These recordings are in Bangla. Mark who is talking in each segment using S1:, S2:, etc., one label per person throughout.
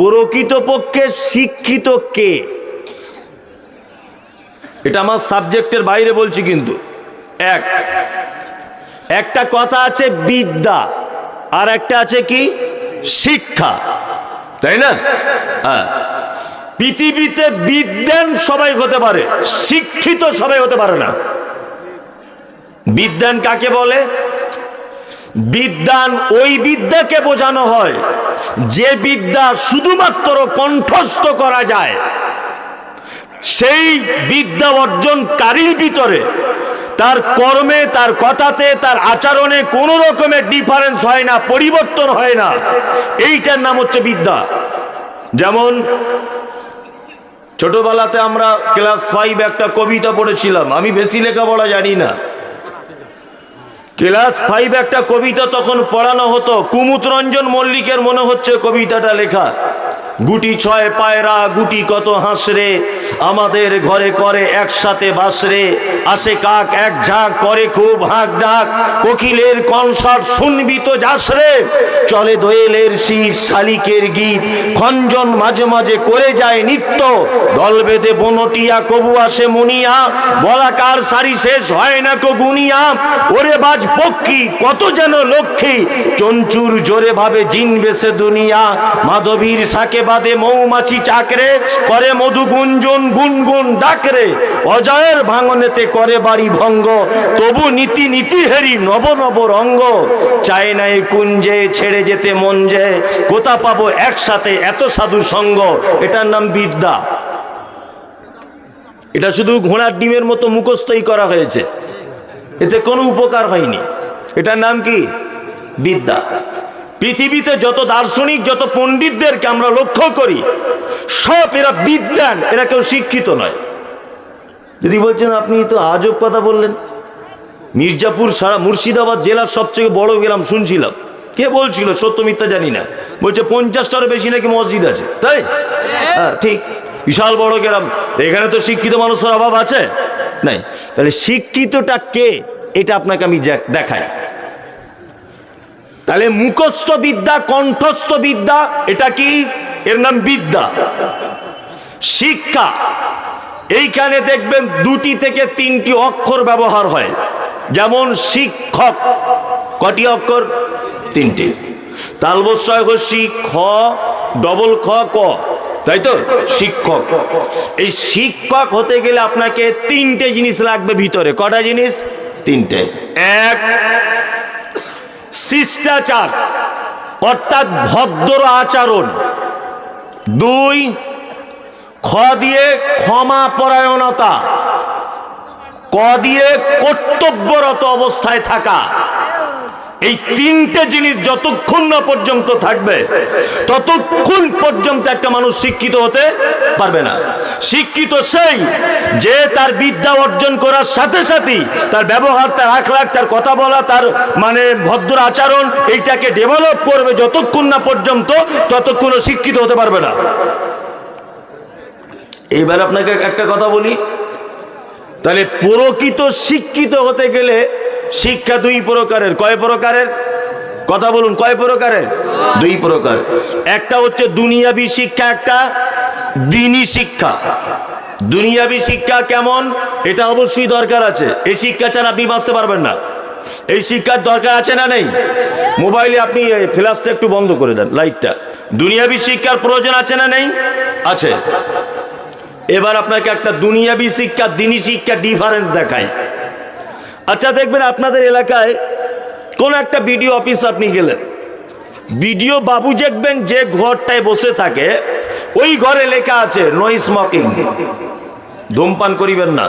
S1: প্রকৃতপক্ষে শিক্ষিত কে? এটা আমার সাবজেক্টের বাইরে বলছি কিন্তু। এক, একটা কথা আছে বিদ্যা, আর একটা আছে কি? শিক্ষা। তাই না? হ্যাঁ। পৃথিবীতে বিদ্যান সবাই হতে পারে, শিক্ষিত সবাই হতে পারে না। বিদ্যান কাকে বলে? বিদ্যান ওই বিদ্যাকে বোঝানো হয়, যে বিদ্যা শুধুমাত্র কণ্ঠস্থ করা যায়, সেই বিদ্যা অর্জনকারীর ভিতরে তার কর্মে, তার কথাতে, তার আচরণে কোনো রকমের ডিফারেন্স হয় না, পরিবর্তন হয় না। এইটার নাম হচ্ছে বিদ্যা। যেমন ছোটবেলাতে আমরা ক্লাস ফাইভ একটা কবিতা পড়েছিলাম, আমি বেশি লেখাপড়া জানি না। ক্লাস ফাইভ একটা কবিতা তখন পড়ানো হতো। কুমুদ রঞ্জন মল্লিকের মনে হচ্ছে কবিতাটা লেখা। গুটি ছয় পায়রা, গুটি কত হাসরে? আমাদের ঘরে করে একসাথে বাসরে আসে কাক, এক ঝাঁক করে খুব হাঁক ডাক। কোকিলের কনসার্ট শুনবি তো যাসরে। চলে দোয়েলের শীষ শালিকের গীত। খঞ্জন মাঝে মাঝে করে যায় নিত্য। দল বেঁধে বনটিয়া, কবু আসে মুনিয়া। বলাকার সারি শেষ হয় না কো গুনিয়া। ওরে বাজ পক্ষী, কত যেন লক্ষ্মী। চঞ্চুর জোরে ভাবে জিন বেসে দুনিয়া। মাধবীর সাকে বাদে মৌমাছি চাকরে, করে মধু গুঞ্জন, গুনগুন ডাকরে। অজয়ের ভাঙনেতে করে বাড়ি ভঙ্গ, তবু নীতি নীতি হেরি নব নব রঙ্গ। চায় নাই কুঞ্জে ছেড়ে যেতে মন যে, কোথা পাবো একসাথে এত সাধু সঙ্গ? এটার নাম বিদ্যা। এটা শুধু ঘোড়ার ডিমের মতো মুখস্থই করা হয়েছে। এতে কোনো উপকার হয়নি। এটার নাম কি? বিদ্যা। পৃথিবীতে যত দার্শনিক, যত পণ্ডিতদেরকে আমরা লক্ষ্য করি, সব এরা বিদ্যান, এরা কেউ শিক্ষিত নয়। যদি বলছেন, আপনি তো আজব কথা বললেন। মির্জাপুর সারা মুর্শিদাবাদ জেলার সবচেয়ে বড় গ্রাম শুনছিলাম। কে বলছিল? সত্য মিথ্যা জানি না। বলছে, পঞ্চাশটারও বেশি নাকি মসজিদ আছে। তাই? হ্যাঁ ঠিক। বিশাল বড় গ্রাম। এখানে তো শিক্ষিত মানুষের অভাব আছে? নাই। তাহলে শিক্ষিতটা কে? এটা আপনাকে আমি দেখাই। তাহলে মুখস্থ বিদ্যা কণ্ঠস্থ বিদ্যা এটা কি? এর নাম বিদ্যা। শিক্ষা। এইখানে দেখবেন দুটি থেকে তিনটি অক্ষর ব্যবহার হয়। যেমন শিক্ষক, কটি অক্ষর? তিনটি। তালবস্বয় ডবল খ, ক। তাই তো? শিক্ষক। এই শিক্ষক হতে গেলে আপনাকে তিনটে জিনিস লাগবে ভিতরে। কটা জিনিস? তিনটে। এক শিষ্টাচার অর্থাৎ ভদ্র আচরণ। দুই খ দিয়ে ক্ষমা পরায়ণতা। ক দিয়ে কর্তব্যরত অবস্থায় থাকা। এই তিনটে জিনিস যতক্ষণ না পর্যন্ত থাকবে, ততক্ষণ পর্যন্ত একটা মানুষ শিক্ষিত হতে পারবে না। শিক্ষিত সেই যে তার বিদ্যা অর্জন করার সাথে সাথেই তার ব্যবহার, তার আখলাখ, তার কথা বলা, তার মানে ভদ্র আচরণ, এইটাকে ডেভেলপ করবে যতক্ষণ না পর্যন্ত, ততক্ষণ শিক্ষিত হতে পারবে না। এইবার আপনাকে একটা কথা বলি, তাহলে প্রকৃত শিক্ষিত হতে গেলে শিক্ষা দুই প্রকারের। কয় প্রকারের? কথা বলুন, কয় প্রকারের? দুই প্রকার। একটা হচ্ছে দুনিয়াবি শিক্ষা, একটা দিনী শিক্ষা। দুনিয়াবি শিক্ষা কেমন? এটা অবশ্যই দরকার আছে। এই শিক্ষা ছাড়া আপনি বাঁচতে পারবেন না। এই শিক্ষার দরকার আছে না নেই? মোবাইলে আপনি ফ্ল্যাশটা একটু বন্ধ করে দেন, লাইটটা। দুনিয়াবি শিক্ষার প্রয়োজন আছে না নেই? আছে। এবার আপনাকে একটা দুনিয়াবি শিক্ষা, দিনী শিক্ষা ডিফারেন্স দেখায় আচ্ছা দেখবেন আপনাদের এলাকায় কোন একটা বিডিও অফিস আপনি গেলেন। বিডিও বাবু দেখবেন যে ঘরটায় বসে থাকে, ওই ঘরে লেখা আছে নো স্মোকিং ধূমপান করিবেন না।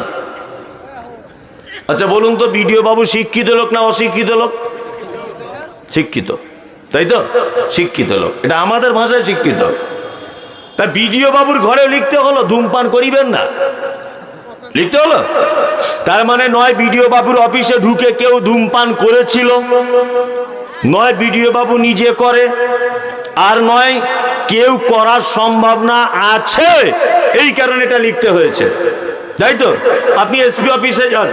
S1: আচ্ছা বলুন তো, বিডিও বাবু শিক্ষিত লোক না অশিক্ষিত লোক? শিক্ষিত, তাই তো? শিক্ষিত লোক। এটা আমাদের ভাষায় শিক্ষিত। তা বিডিও বাবুর ঘরে লিখতে হলো, ধূমপান করিবেন না। লিখতে হলো? তার মানে নয় বিডিও বাবুর অফিসে ঢুকে কেউ ধূমপান করেছিল, নয় বিডিও বাবু নিজে করে, আর নয় কেউ করার সম্ভাবনা আছে। এই কারণে এটা লিখতে হয়েছে। তাই তো? আপনি এসপি অফিসে যান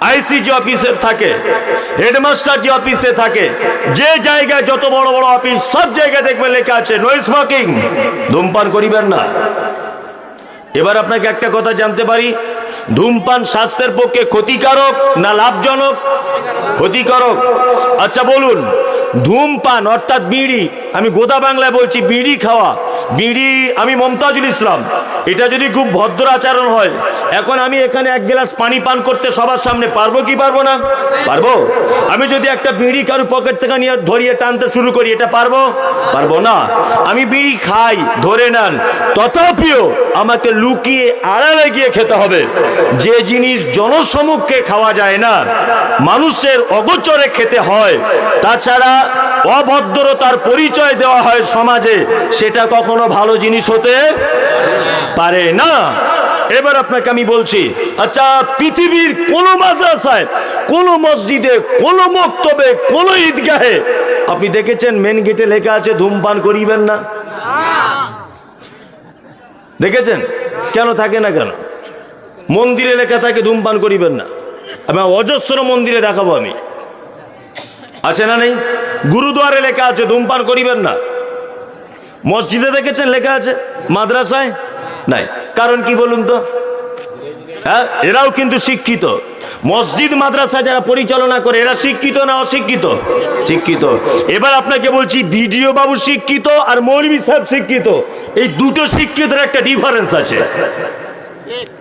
S1: আইসি যে অফিসে থাকে, হেডমাস্টার যে অফিসে থাকে, যে জায়গায় যত বড় বড় অফিস, সব জায়গায় দেখবেন লেখা আছে নো স্মোকিং ধূমপান করিবেন না। এবার আপনাকে একটা কথা জানতে পারি। ধূমপান স্বাস্থ্যের পক্ষে ক্ষতিকারক না লাভজনক? ক্ষতিকারক। আচ্ছা বলুন, ধূমপান অর্থাৎ বিড়ি আমি গোদা বাংলায় বলছি, বিড়ি খাওয়া। বিড়ি, আমি মমতাজুল ইসলাম। এটা যদি খুব ভদ্র আচরণ হয়, এখন আমি এখানে এক গ্লাস পানি পান করতে সবার সামনে পারব কি পারব না? পারব? আমি যদি একটা বিড়ি কারু পকেট থেকে নিয়ে ধরিয়ে টানতে শুরু করি, এটা পারব? পারব না। আমি বিড়ি খাই, ধরে নেন। তথাপিও আমাকে লুকিয়ে আড়ালে গিয়ে খেতে হবে। যে জিনিস জনসমুখে খাওয়া যায় না, মানুষের অগোচরে খেতে হয়। তাছাড়া অভদ্রতার পরিচয় দেওয়া হয় সমাজে, সেটা কখনো ভালো জিনিস হতে পারে না। এবার আপনাকে আমি বলছি আচ্ছা পৃথিবীর কোন মাদ্রাসায়, কোন মসজিদে, কোন মক্তবে, কোন ঈদগাহে, আপনি দেখেছেন মেন গেটে লেখা আছে, ধূমপান করিবেন না? দেখেছেন? কেন থাকে না কেন? মন্দিরে লেখা থাকে, ধূমপান করিবেন না। আমি অজস্র মন্দিরে দেখাবো আমি। আছে না নেই? গুরুদুয়ারে লেখা আছে, ধূমপান করিবেন না। মসজিদে দেখেছেন লেখা আছে, মাদ্রাসায়? নাই। কারণ কি বলুন তো? হ্যাঁ এরাও কিন্তু শিক্ষিত। মসজিদ, মাদ্রাসা যারা পরিচালনা করে, এরা শিক্ষিত না অশিক্ষিত? শিক্ষিত। এবার আপনাকে বলছি বিডিও বাবু শিক্ষিত আর মৌলভী সাহেব শিক্ষিত। এই দুটো শিক্ষিতের একটা ডিফারেন্স আছে।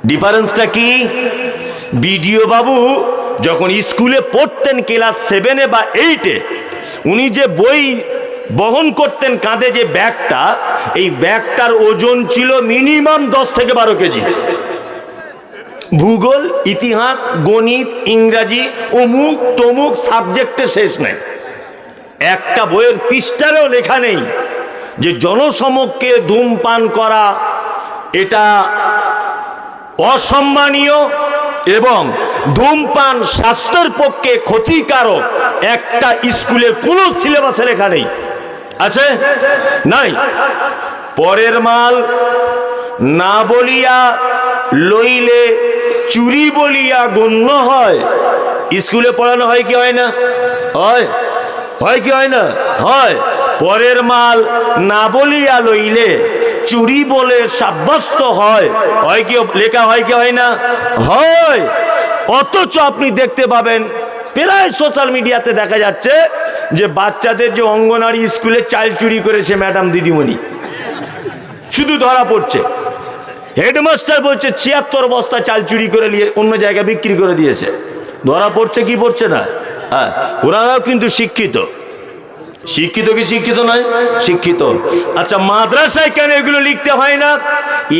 S1: ডিফারেন্সটা কি? বিডিও বাবু যখন স্কুলে পড়তেন ক্লাস সেভেনে বা এইটে উনি যে বই বহন করতেন কাঁধে যে ব্যাগটা, এই ব্যাগটার ওজন ছিল মিনিমাম দশ থেকে বারো কেজি। ভূগোল, ইতিহাস, গণিত, ইংরাজি, অমুক তমুক সাবজেক্টে শেষ নেই। একটা বইয়ের পৃষ্ঠারেও লেখা নেই যে জনসমক্ষে ধূমপান করা এটা অসম্মানীয় এবং ধূমপান স্বাস্থ্যের পক্ষে ক্ষতিকারক একটা স্কুলের কোনো সিলেবাসে লেখা নেই। আছে? নাই? পরের মাল না বলিয়া লইলে চুরি বলিয়া গণ্য হয়। স্কুলে পড়ানো হয় কি হয় না? হয়। হয় কি হয় না? হয়। পরের মাল না বলিয়া লইলে চুরি বলে সাব্যস্ত হয়। হয় কি লেখা হয় কি হয় না? হয়। অথচ আপনি দেখতে পাবেন, প্রায় সোশ্যাল মিডিয়াতে দেখা যাচ্ছে যে বাচ্চাদের যে অঙ্গনারী স্কুলে চাল চুরি করেছে ম্যাডাম দিদিমণি। শুধু ধরা পড়ছে। হেডমাস্টার বলছে, ছিয়াত্তর বস্তা চাল চুরি করে নিয়ে অন্য জায়গায় বিক্রি করে দিয়েছে। ধরা পড়ছে কি পড়ছে না? হ্যাঁ ওনারাও কিন্তু শিক্ষিত। শিক্ষিত কি শিক্ষিত নয়? শিক্ষিত। আচ্ছা মাদ্রাসায় কেন এগুলো লিখতে হয় না?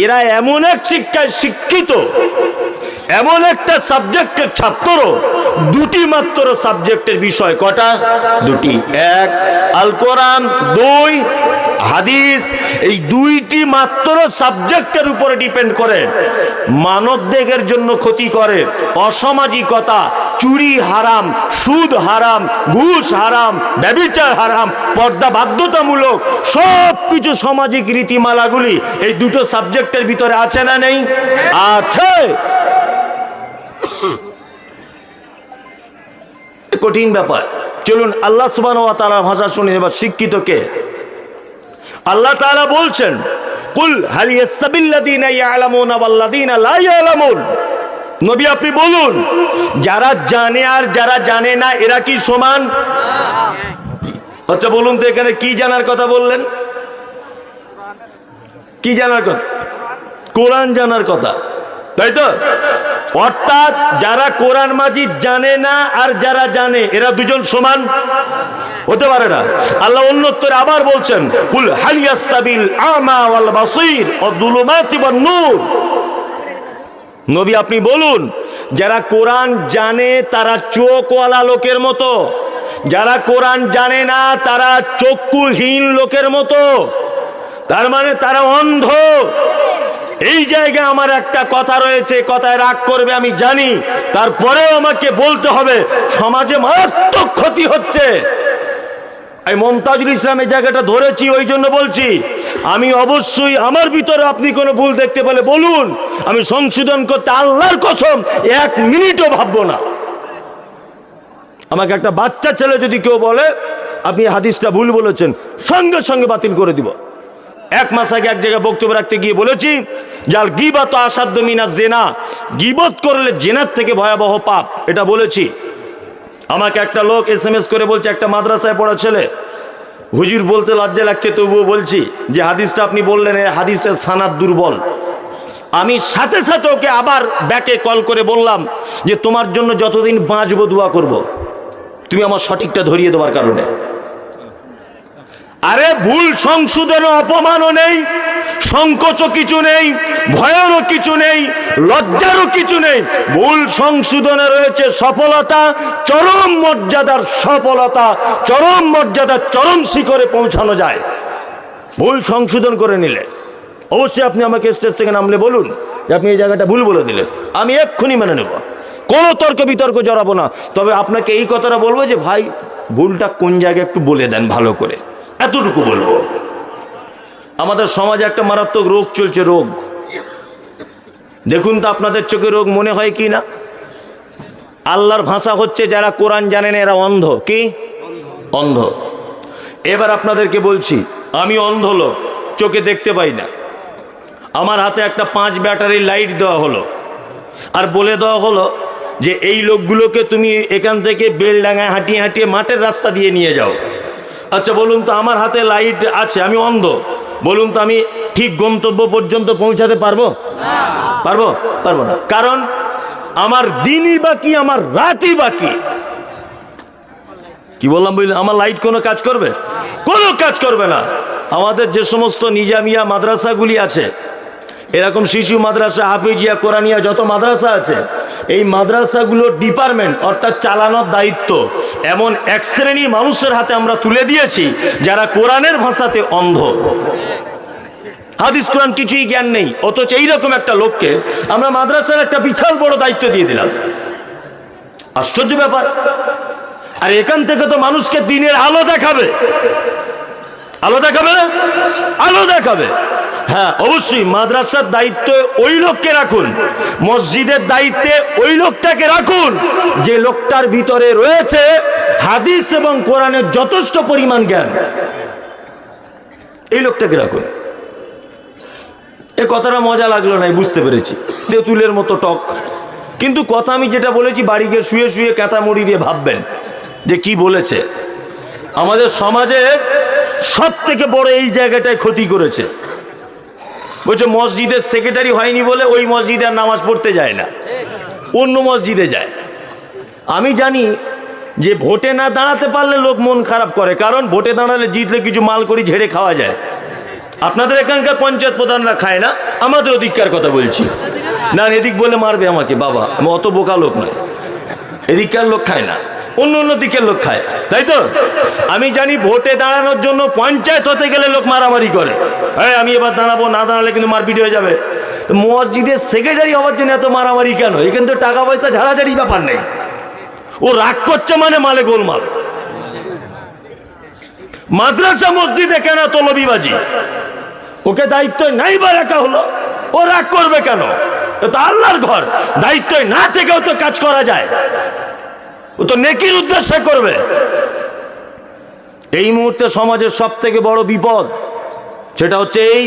S1: এরা এমন এক শিক্ষায় শিক্ষিত, এমন একটা সাবজেক্টের ছাত্র, দুটি মাত্র সাবজেক্টের বিষয় কটা? দুটি। এক, আল কোরআন, দুই হাদিস এই দুইটি মাত্র সাবজেক্টের উপরে ডিপেন্ড করে। মানব দেহের জন্য ক্ষতি করে, অসামাজিকতা, চুরি হারাম, সুদ হারাম, ঘুষ হারাম, ব্যবিচার হারাম, পর্দা বাধ্যতামূলক সব কিছু সামাজিক রীতিমালাগুলি এই দুটো সাবজেক্টের ভিতরে আছে না নেই? আছে। কঠিন ব্যাপার। চলুন, আল্লাহ সুবান ভাষা শুনে এবার শিক্ষিত কে? আল্লাহ তাআলা বলছেন, কুল হাল নবী আপনি বলুন, যারা জানে আর যারা জানে না, এরা কি সমান? আচ্ছা বলুন তো এখানে কি জানার কথা বললেন? কি জানার কথা? কোরআন জানার কথা। তাই তো? অর্থাৎ যারা কোরআন মাজিদ জানে না আর যারা জানে, এরা দুজন সমান? হতে পারে না। আল্লাহ অন্যত্তরে আবার বলছেন, কুল হালিয়াস্তাবিল আমা ওয়াল বাসির ও দুলুমাতি ওয়ান নূর নবী, আপনি বলুন, যারা কোরআন জানে তারা চোখওয়ালা লোকের মতো? যারা কোরআন জানে না তারা চক্ষুহীন লোকের মতো? তার মানে তারা অন্ধ। এই জায়গায় আমার একটা কথা রয়েছে, কথায় রাগ করবে, আমি জানি। তারপরেও আমাকে বলতে হবে, সমাজে মারাত্মক ক্ষতি হচ্ছে। আমি মমতাজুল ইসলাম এই জায়গাটা ধরেছি, ওই জন্য বলছি, আমি অবশ্যই আমার ভিতরে আপনি কোনো ভুল দেখতে পেলে বলুন, আমি সংশোধন করতে আল্লাহর কসম এক মিনিটও ভাববো না। আমাকে একটা বাচ্চা ছেলে যদি কেউ বলে, আপনি হাদিসটা ভুল বলেছেন, সঙ্গে সঙ্গে বাতিল করে দিব। এক মাস আগে এক জায়গায় বক্তব্য রাখতে গিয়ে বলেছি যার গিবাত আসাধ্য মিনা জেনা। গিবত করলে জেনার থেকে ভয়াবহ পাপ, এটা বলেছি। আমাকে একটা লোক এস এম এস করে বলছে, একটা মাদ্রাসায় পড়া ছেলে, হুজুর বলতে লজ্জা লাগছে, তবুও বলছি যে হাদিসটা আপনি বললেন হাদিসের সানাদ দুর্বল। আমি সাথে সাথে ওকে আবার ব্যাকে কল করে বললাম যে, তোমার জন্য যতদিন বাঁচবো, দোয়া করব। তুমি আমার সঠিকটা ধরিয়ে দেওয়ার কারণে। আরে ভুল সংশোধনে অপমানও নেই, সংকোচও কিছু নেই ভয়েরও কিছু নেই, লজ্জারও কিছু নেই। ভুল সংশোধনে রয়েছে সফলতা, চরম মর্যাদার সফলতা, চরম মর্যাদার চরম শিখরে পৌঁছানো যায়। ভুল সংশোধন করে নিলে। অবশ্যই আপনি আমাকে স্টেজ থেকে নামলে বলুন যে আপনি এই জায়গাটা ভুল বলে দিলেন। আমি এক্ষুনি মেনে নেব। কোনো তর্ক বিতর্ক জড়াবো না। তবে আপনাকে এই কথাটা বলব যে, ভাই, ভুলটা কোন জায়গায় একটু বলে দেন ভালো করে। এতটুকু বলব। আমাদের সমাজে একটা মারাত্মক রোগ চলছে, রোগ। দেখুন তো আপনাদের চোখে রোগ মনে হয় কি না? আল্লাহর ভাষা হচ্ছে যারা কোরআন জানেন এরা অন্ধ। কি? অন্ধ। এবার আপনাদেরকে বলছি, আমি অন্ধ লোক, চোখে দেখতে পাই না। আমার হাতে একটা পাঁচ ব্যাটারি লাইট দেওয়া হলো। আর বলে দেওয়া হলো যে, এই লোকগুলোকে তুমি এখান থেকে বেলডাঙায় হাঁটিয়ে হাঁটিয়ে মাঠের রাস্তা দিয়ে নিয়ে যাও। আচ্ছা বলুন তো, আমার হাতে লাইট আছে, আমি অন্ধ। বলুন তো, আমি ঠিক গন্তব্য পর্যন্ত পৌঁছাতে পারব? পারব? পারব না। কারণ, আমার দিনই বাকি, আমার রাতই বাকি। কি বললাম বুঝলেন আমার লাইট কোনো কাজ করবে? কোনো কাজ করবে না। আমাদের যে সমস্ত নিজামিয়া মাদ্রাসাগুলি আছে এরকম শিশু মাদ্রাসা, হাফিজিয়া, কোরআনিয়া যত মাদ্রাসা আছে, এই মাদ্রাসাগুলোর ডিপার্টমেন্ট অর্থাৎ চালানোর দায়িত্ব। এমন এক শ্রেণির মানুষের হাতে আমরা তুলে দিয়েছি যারা কোরআনের ভাষাতে অন্ধ। হাদিস, কোরআন কিছুই জ্ঞান নেই, অথচ এইরকম একটা লোককে আমরা মাদ্রাসার একটা বিশাল বড় দায়িত্ব দিয়ে দিলাম। আশ্চর্য ব্যাপার। আর এখান থেকে তো মানুষকে দিনের আলো দেখাবে। আলো দেখাবে আলো দেখাবে। হ্যাঁ অবশ্যই মাদ্রাসার দায়িত্ব ওই লোককে রাখুন। মসজিদের দায়িত্বে ওই লোকটাকে রাখুন। যে লোকটার ভিতরে রয়েছে হাদিস এবং কোরআনের যথেষ্ট পরিমাণ জ্ঞান, এই লোকটাকে রাখুন। এ কথাটা মজা লাগল না বুঝতে পেরেছি। তেঁতুলের মতো টক। কিন্তু কথা আমি যেটা বলেছি, বাড়ি গিয়ে শুয়ে শুয়ে মুড়ি দিয়ে ভাববেন যে কি বলেছে। আমাদের সমাজে সব থেকে বড় এই জায়গাটায় ক্ষতি করেছে। বলছে, মসজিদের সেক্রেটারি হয়নি বলে ওই মসজিদে নামাজ পড়তে যায় না। অন্য মসজিদে যায়। আমি জানি যে ভোটে না দাঁড়াতে পারলে লোক মন খারাপ করে, কারণ ভোটে দাঁড়ালে জিতলে কিছু মাল করি ঝেড়ে খাওয়া যায়। আপনাদের এখানকার পঞ্চায়েত প্রধানরা খায় না, আমাদের অধিকার কথা বলছি। না, এদিক বলে মারবে আমাকে, বাবা, আমি অত বোকা লোক নয়। এদিককার লোক খায় না। অন্য অন্য দিকের লোক খায়, তাই তো? আমি জানি ভোটে দাঁড়ানোর জন্য পঞ্চায়েত হতে গেলে লোক মারামারি করে। হ্যাঁ আমি এবার দাঁড়াবো, না দাঁড়ালে কিন্তু মারপিট হয়ে যাবে। মসজিদের সেক্রেটারি হওয়ার জন্য এত মারামারি কেন? এখানে তো টাকা পয়সা ঝাড়াঝাড়ি ব্যাপার নেই। ও রাগ করছে মানে মালে গোলমাল। মাদ্রাসা মসজিদে কেন তলবিবাজি ওকে দায়িত্ব নাই বা রাখা হলো। ও রাগ করবে কেন? তো আল্লাহর ঘর। দায়িত্ব না থেকেও তো কাজ করা যায়। ও তো নেকির উদ্দেশ্যে করবে এই মুহূর্তে সমাজের সব থেকে বড় বিপদ সেটা হচ্ছে এই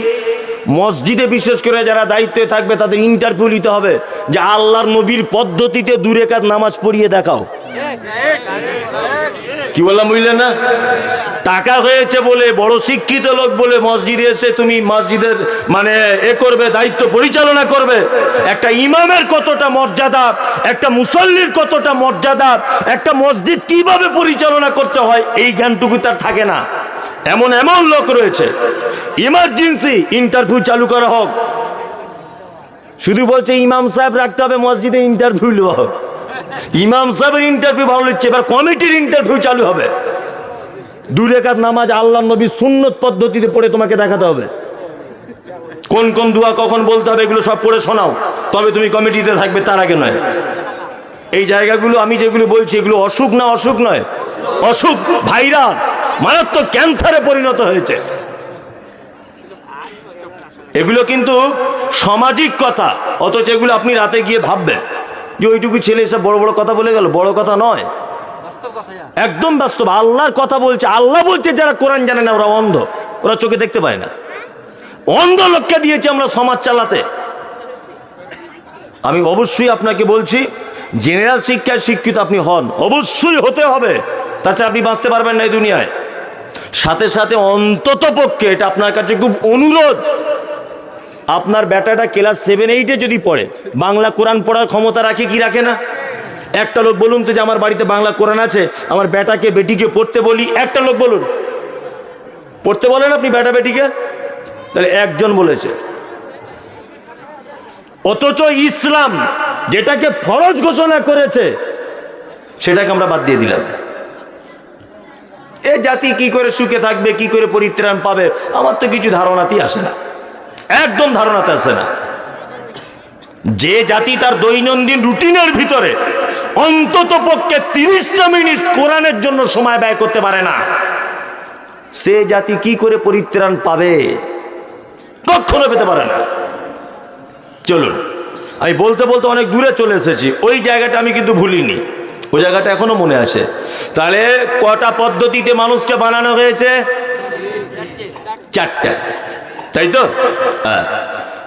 S1: মসজিদে বিশেষ করে যারা দায়িত্বে থাকবে তাদের ইন্টারভিউ নিতে হবে যে আল্লাহর নবীর পদ্ধতিতে দূরে কাজ নামাজ পড়িয়ে দেখাও কি বললাম বুঝলেন না? টাকা হয়েছে বলে, বড় শিক্ষিত লোক বলে মসজিদে এসে তুমি মসজিদের মানে এ করবে, দায়িত্ব পরিচালনা করবে। একটা ইমামের কতটা মর্যাদা, একটা মুসল্লির কতটা মর্যাদা, একটা মসজিদ কীভাবে পরিচালনা করতে হয়, এই জ্ঞানটুকু তার থাকে না। এমন এমন লোক রয়েছে। ইমার্জেন্সি, ইন্টারভিউ চালু করা হোক। শুধু বলছে ইমাম সাহেব রাখতে হবে মসজিদে, ইন্টারভিউ নেওয়া হোক। ইমাম সাহেবের ইন্টারভিউ ভালো লিখছে এবার কমিটির ইন্টারভিউ চালু হবে। দূরে কাজ নামাজ আল্লাহ নবী সুন্নত পদ্ধতিতে পড়ে তোমাকে দেখাতে হবে। কোন কোন দোয়া কখন বলতে হবে এগুলো সব পড়ে শোনাও, তবে তুমি কমিটিতে থাকবে তার আগে নয়। এই জায়গাগুলো আমি যেগুলো বলছি, এগুলো অসুখ না অসুখ নয়, অসুখ ভাইরাস, মারাত্মক ক্যান্সারে পরিণত হয়েছে। এগুলো কিন্তু সামাজিক কথা, অথচ এগুলো আপনি রাতে গিয়ে ভাববেন। যে ওইটুকু ছেলে এসব বড় বড় কথা বলে গেল বড় কথা নয়। একদম বাস্তব আল্লাহর কথা বলছে আল্লাহ বলছে যারা কোরআন জানে না ওরা অন্ধ ওরা চোখে দেখতে পায় না। অন্ধ লোককে দিয়েছে আমরা সমাজ চালাতে। আমি অবশ্যই আপনাকে বলছি জেনারেল শিক্ষায় শিক্ষিত আপনি হন অবশ্যই হতে হবে। তাছাড়া আপনি বাঁচতে পারবেন না এই দুনিয়ায়। সাথে সাথে অন্তত পক্ষে এটা আপনার কাছে খুব অনুরোধ। আপনার বেটাটা ক্লাস সেভেন এইটে যদি পড়ে, বাংলা কোরআন পড়ার ক্ষমতা রাখে কি রাখে না? একটা লোক বলুন তো যে আমার বাড়িতে বাংলা কোরআন আছে, আমার বেটাকে বেটিকে পড়তে বলি, একটা লোক বলুন। পড়তে বলেন আপনি বেটা বেটিকে? তাহলে একজন বলেছে। অথচ ইসলাম যেটাকে ফরজ ঘোষণা করেছে, সেটাকে আমরা বাদ দিয়ে দিলাম। এ জাতি কি করে সুখে থাকবে, কি করে পরিত্রাণ পাবে? আমার তো কিছু ধারণাতেই আসে না। একদম ধারণাতে আসে না। যে জাতি তার দৈনন্দিন রুটিনের ভিতরে অন্তত পক্ষে তিরিশটা মিনিট কোরআনের জন্য সময় ব্যয় করতে পারে না, সে জাতি কি করে পরিত্রাণ পাবে কখনো পেতে পারে না। চলুন, আমি বলতে বলতে অনেক দূরে চলে এসেছি, ওই জায়গাটা আমি কিন্তু ভুলিনি, ওই জায়গাটা এখনও মনে আছে। তাহলে কটা পদ্ধতিতে মানুষকে বানানো হয়েছে? চারটা। তাই তো।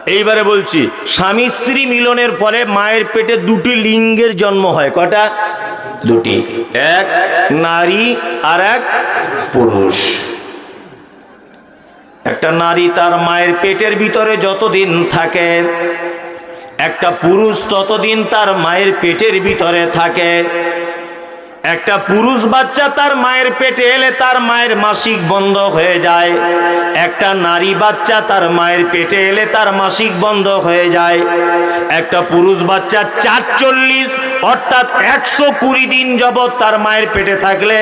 S1: এইবারে বলছি, স্বামী স্ত্রী মিলনের পরে মায়ের পেটে দুটি লিঙ্গের জন্ম হয়। কটা? দুটি। এক নারী আর এক পুরুষ। একটা নারী তার মায়ের পেটের ভিতরে যতদিন থাকে, একটা পুরুষ ততদিন তার মায়ের পেটের ভিতরে থাকে। একটা পুরুষ বাচ্চা তার মায়ের পেটে এলে তার মায়ের মাসিক বন্ধ হয়ে যায়। একটা নারী বাচ্চা তার মায়ের পেটে এলে তার মাসিক বন্ধ হয়ে যায়। একটা পুরুষ বাচ্চা চারচল্লিশ অর্থাৎ একশো কুড়ি দিন যাবৎ তার মায়ের পেটে থাকলে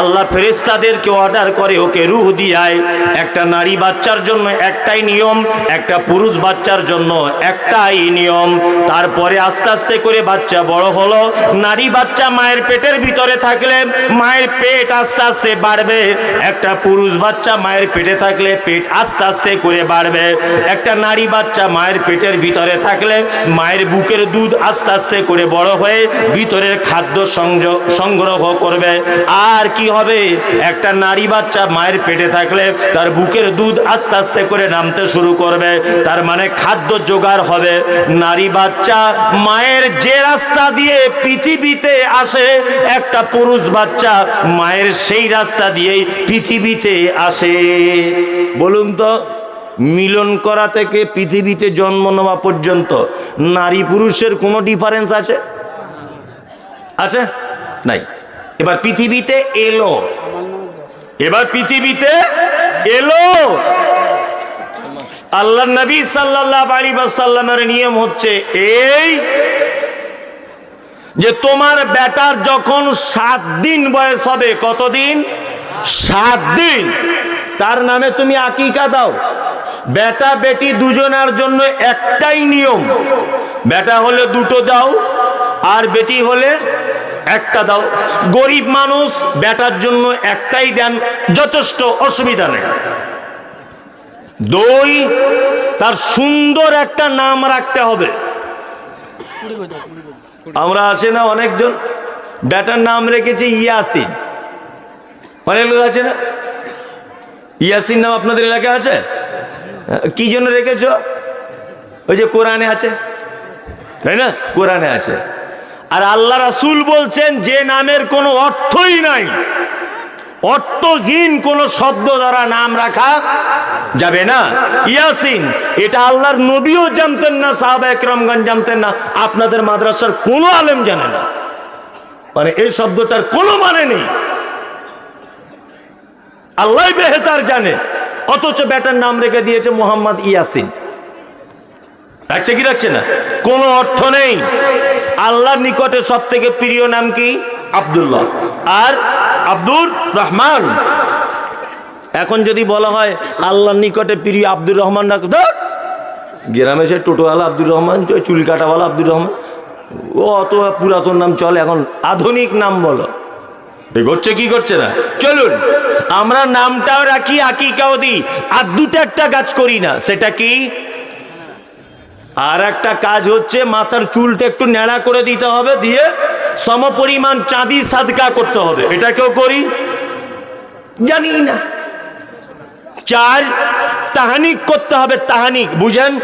S1: আল্লাহ ফেরেস্তাদেরকে অর্ডার করে ওকে রুহ দিয়ায়। একটা নারী বাচ্চার জন্য একটাই নিয়ম, একটা পুরুষ বাচ্চার জন্য একটাই নিয়ম। তারপরে আস্তে আস্তে করে বাচ্চা বড় হলো, নারী বাচ্চা মায়ের পেটের ভিতরে থাকলে মায়ের পেট আস্তে আস্তে বাড়বে। একটা পুরুষ বাচ্চা মায়ের পেটে থাকলে পেট আস্তে আস্তে করে বাড়বে। একটা নারী বাচ্চা মায়ের পেটের ভিতরে থাকলে মায়ের বুকের দুধ আস্তে আস্তে করে বড় হয়ে ভিতরের খাদ্য সংগ্রহ করবে। আর কি হবে? একটা নারী বাচ্চা মায়ের পেটে থাকলে তার বুকের দুধ আস্তে আস্তে করে নামতে শুরু করবে। তার মানে খাদ্য জোগাড় হবে। নারী বাচ্চা মায়ের যে রাস্তা দিয়ে পৃথিবীতে আসে, একটা পুরুষ বাচ্চা মায়ের সেই রাস্তা দিয়েই পৃথিবীতে আসে। বলুন তো, মিলন করা থেকে পৃথিবীতে জন্ম নেওয়া পর্যন্ত নারী পুরুষের কোনো ডিফারেন্স আছে? আছে? নাই। এবার পৃথিবীতে এলো। এবার পৃথিবীতে এলো। আল্লাহ নবী সাল্লাল্লাহু আলাইহি ওয়াসাল্লামের নিয়ম হচ্ছে এই যে তোমার বেটার যখন সাত দিন বয়স হবে, কতদিন? সাত দিন। তার নামে তুমি আকিকা দাও। বেটা, বেটি দুজনের জন্য একটাই নিয়ম। বেটা হলে দুটো দাও, আর বেটি হলে একটা দাও। গরিব মানুষ বেটার জন্য একটাই দেন, যথেষ্ট অসুবিধা নেই। দুই, তার সুন্দর একটা নাম রাখতে হবে। আমরা আছে না অনেকজন, বেটার নাম রেখেছে ইয়াসিন। অনেক লোক আছে না? ইয়াসিন নাম আপনাদের এলাকায় আছে? কি জন্য রেখেছ? ওই যে কোরআনে আছে। তাই না? কোরআনে আছে। আর আল্লাহ রাসুল বলছেন, যে নামের কোনো অর্থই নাই। অর্থহীন কোন শব্দ দ্বারা নাম রাখা যাবে না। ইয়াসিন, এটা আল্লাহর নবীও জানতেন না, সাহাবা একরমগঞ্জ জানতেন না, আপনাদের মাদ্রাসার কোনো আলেম জানে না। মানে এই শব্দটার কোনো মানে নেই। আল্লাহ বেহেতার জানে, অথচ ব্যাটার নাম রেখে দিয়েছে মোহাম্মদ ইয়াসিন। রাখছে কি রাখছে না? কোনো অর্থ নেই। আল্লাহর নিকটে সব থেকে প্রিয় নাম কি? আব্দুল্লাহ। আর আব্দুর রহমান। এখন যদি বলা হয় আল্লাহর নিকটে প্রিয় আব্দুর রহমান গ্রামে সে টোটোওয়ালা আব্দুর রহমান চুল কাটাওয়ালা আব্দুর রহমান। ও অত পুরাতন নাম চলে এখন আধুনিক নাম বলো। করছে কি করছে না? চলুন আমরা নামটাও রাখি আকিকাও দিই আর দুটো একটা কাজ করি না সেটা কি? আর একটা কাজ হচ্ছে মাথার চুলটা একটু ন্যাড়া করে দিতে হবে, দিয়ে সমপরিমাণ চাঁদি সাদকা করতে হবে। এটা কেউ করি? জানি না। চার, তাহানিক করতে হবে, তাহানিক, বুঝেন?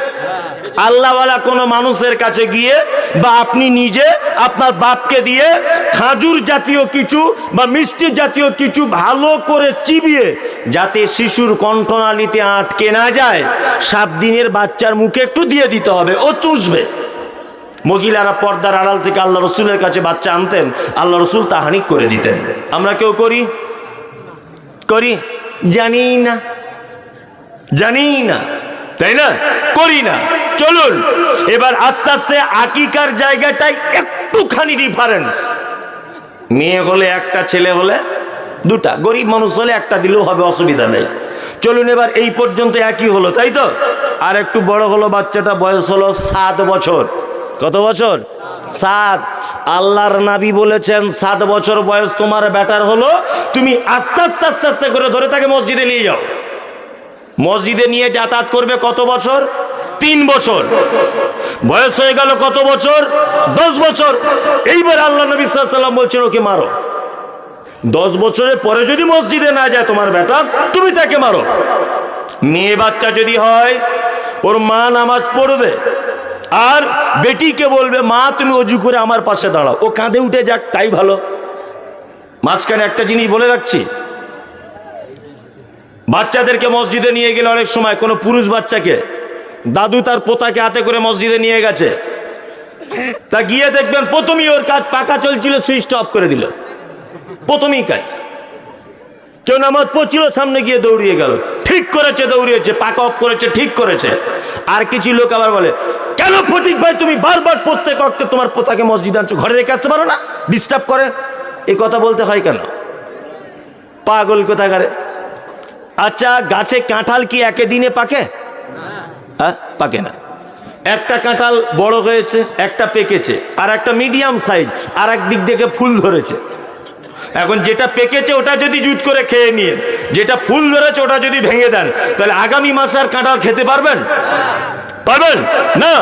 S1: আল্লাহওয়ালা কোনো মানুষের কাছে গিয়ে বা আপনি নিজে আপনার বাপকে দিয়ে খাজুর জাতীয় কিছু বা মিষ্টি জাতীয় কিছু ভালো করে চিবিয়ে যাতে শিশুর কণ্ঠনালীতে আটকে না যায়, সাত দিনের বাচ্চার মুখে একটু দিয়ে দিতে হবে, ও চুষবে। মহিলারা পর্দার আড়াল থেকে আল্লাহ রসুলের কাছে বাচ্চা আনতেন, আল্লাহ রসুল তাহানিক করে দিতেন। আমরা কেউ করি? করি? জানি না। জানি না। তাই না? করি না। চলুন, এবার আস্তে আস্তে আকিকার জায়গাটাই একটুখানি ডিফারেন্স মেয়ে হলে একটা, ছেলে হলে দুটা, গরিব মানুষ হলে একটা দিলেও হবে, অসুবিধা নেই। চলুন এবার এই পর্যন্ত একই হলো, তাই তো? আর একটু বড় হলো বাচ্চাটা, বয়স হলো সাত বছর। কত বছর? সাত। আল্লাহর নাবি বলেছেন, সাত বছর বয়স তোমার ব্যাটার হলো, তুমি আস্তে আস্তে আস্তে আস্তে করে ধরে তাকে মসজিদে নিয়ে যাও। মসজিদে নিয়ে যাতায়াত করবে কত বছর? তিন বছর। বয়স হয়ে গেল কত বছর? দশ বছর। এইবার আল্লাহ নবী সাল্লাম বলছেন, ওকে মারো। দশ বছরের পরে যদি মসজিদে না যায় তোমার বেটা, তুমি তাকে মারো। মেয়ে বাচ্চা যদি হয়, ওর মা নামাজ পড়বে। আর বেটিকে বলবে, মা, তুমি অজু করে আমার পাশে দাঁড়াও। ও কাঁধে উঠে যাক, তাই ভালো। মাঝখানে একটা জিনিস বলে রাখছি। বাচ্চাদেরকে মসজিদে নিয়ে গেলে অনেক সময় কোনো পুরুষ বাচ্চাকে দাদু তার পোতাকে হাতে করে মসজিদে নিয়ে গেছে। তা গিয়ে দেখবেন প্রথমেই ওর কাজ পাকা চলছিল, সুইচটা অফ করে দিল। প্রথমেই কাজ। কেউ নামাজ পড়ছিল, সামনে গিয়ে দৌড়িয়ে গেল। ঠিক করেছে, দৌড়িয়েছে, পাকা অফ করেছে, ঠিক করেছে। আর কিছু লোক আবার বলে, কেন ফটিক ভাই, তুমি বারবার প্রত্যেক অক্টে তোমার পোতাকে মসজিদ আনছো? ঘরে রেখে আসতে পারো না? ডিস্টার্ব করে। এ কথা বলতে হয় কেন? পাগল কোথাকারে? আচ্ছা গাছে কাঁঠাল কি একে দিনে পাকে? হ্যাঁ পাকে না একটা কাঁঠাল বড় হয়েছে, একটা পেকেছে, আর একটা মিডিয়াম সাইজ আর এক দিক থেকে ফুল ধরেছে। এখন যেটা পেকেছে, ওটা যদি জুত করে খেয়ে নিয়ে, যেটা ফুল ধরেছে, ওটা যদি ভেঙে দেন, তাহলে আগামী মাসে আর কাঁঠাল খেতে পারবেন? পারবেন? না।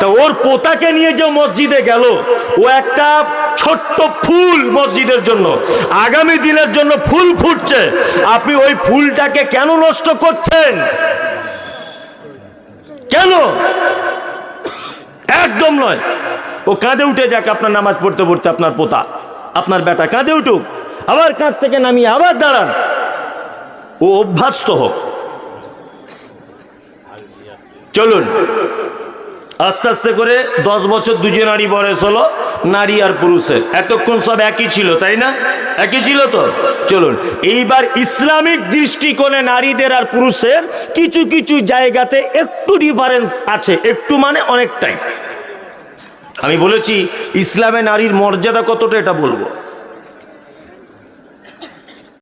S1: তা ওর পোতাকে নিয়ে যে মসজিদে গেল, ও একটা ছোট্ট ফুল মসজিদের জন্য, আগামী দিনের জন্য ফুল ফুটছে। আপনি ওই ফুলটাকে কেন নষ্ট করছেন? কেন? একদম নয়। ও কাঁধে উঠে যাক, আপনার নামাজ পড়তে পড়তে আপনার পোতা। আপনার বেটা কাঁধে উঠুক, আবার কাঁধ থেকে নামিয়ে আবার দাঁড়ান। ও অভ্যাস্ত হোক। চলুন। আস্তে আস্তে করে দশ বছর দুজন নারী বয়স হলো, নারী আর পুরুষের এতক্ষণ সব একই ছিল, তাই না? একই ছিল তো? চলুন, এইবার ইসলামিক দৃষ্টিকোণে নারীদের আর পুরুষের কিছু কিছু জায়গাতে একটু ডিফারেন্স আছে, একটু মানে অনেকটাই। আমি বলেছি, ইসলামে নারীর মর্যাদা কতটা এটা বলব।